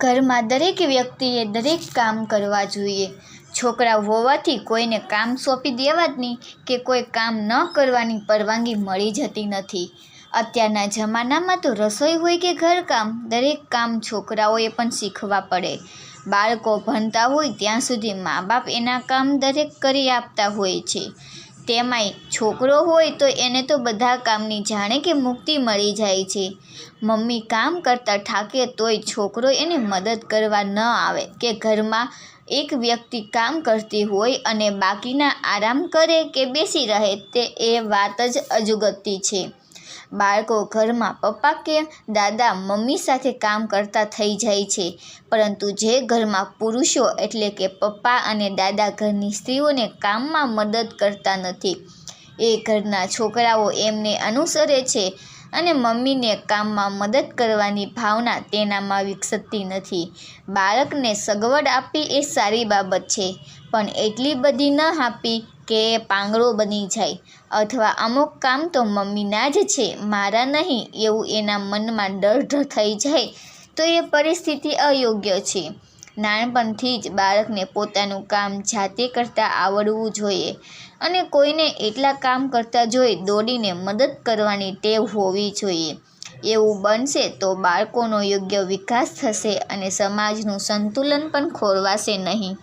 ઘરમાં દરેક વ્યક્તિએ દરેક કામ કરવા જોઈએ. છોકરા હોવાથી કોઈને કામ સોંપી દેવાની કે કોઈ કામ ન કરવાની પરવાનગી મળી જતી નથી. અત્યારના જમાનામાં તો રસોઈ હોય કે ઘરકામ, દરેક કામ છોકરાઓએ પણ શીખવા પડે. બાળકો ભણતા હોય ત્યાં સુધી મા બાપ એના કામ દરેક કરી આપતા હોય છે. તેમાંય છોકરો હોય તો એને તો બધા કામની જાણે કે મુક્તિ મળી જાય છે. મમ્મી કામ કરતાં થાકે તોય છોકરો એને મદદ કરવા ન આવે કે ઘરમાં એક વ્યક્તિ કામ કરતી હોય અને બાકીના આરામ કરે કે બેસી રહે તે એ વાત જ અજુગતી છે. બાળકો ઘરમાં પપ્પા કે દાદા મમ્મી સાથે કામ કરતા થઈ જાય છે. પરંતુ જે ઘરમાં પુરુષો એટલે કે પપ્પા અને દાદા ઘરની સ્ત્રીઓને કામમાં મદદ કરતા નથી, એ ઘરના છોકરાઓ એમને અનુસરે છે અને મમ્મીને કામમાં મદદ કરવાની ભાવના તેનામાં વિકસતી નથી. બાળકને સગવડ આપવી એ સારી બાબત છે, પણ એટલી બધી ન આપવી કે પાંગળો બની જાય. અથવા અમુક કામ તો મમ્મીના જ છે, મારા નહીં, એવું એના મનમાં ડર થઈ જાય, તો એ પરિસ્થિતિ અયોગ્ય છે. નાનપણથી જ બાળકને પોતાનું કામ જાતે કરતાં આવડવું જોઈએ અને કોઈને એટલા કામ કરતાં જોઈ દોડીને મદદ કરવાની ટેવ હોવી જોઈએ. એવું બનશે તો બાળકોનો યોગ્ય વિકાસ થશે અને સમાજનું સંતુલન પણ ખોરવાશે નહીં.